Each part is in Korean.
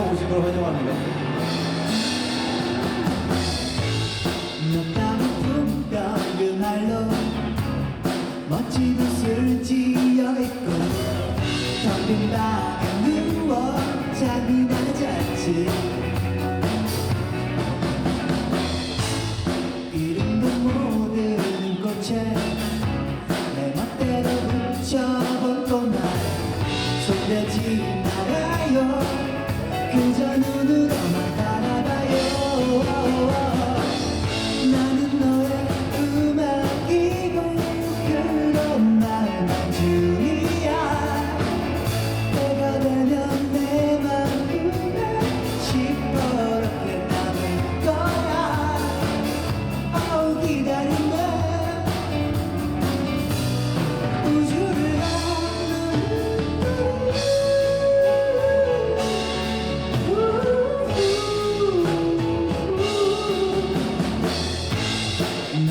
오신 걸 환영합니다. 멋진 옷을 지어 입고 텅빈 방에 누워 잠이 그저 눈으로만 바라봐요 나는 너의 음악이고 그런 말만 줄이야 내가 되면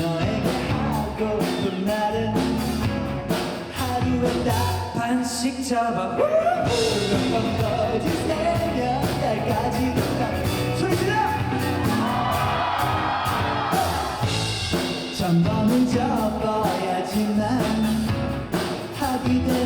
너에게 하고픈 말은 하루에 딱 반씩 잡아 몇번 거짓 새벽 달까지도 가 소리 질러? 천 번은 접어야지만 하게 되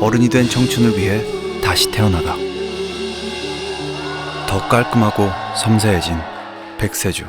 어른이 된 청춘을 위해 다시 태어나다. 더 깔끔하고 섬세해진 백세주.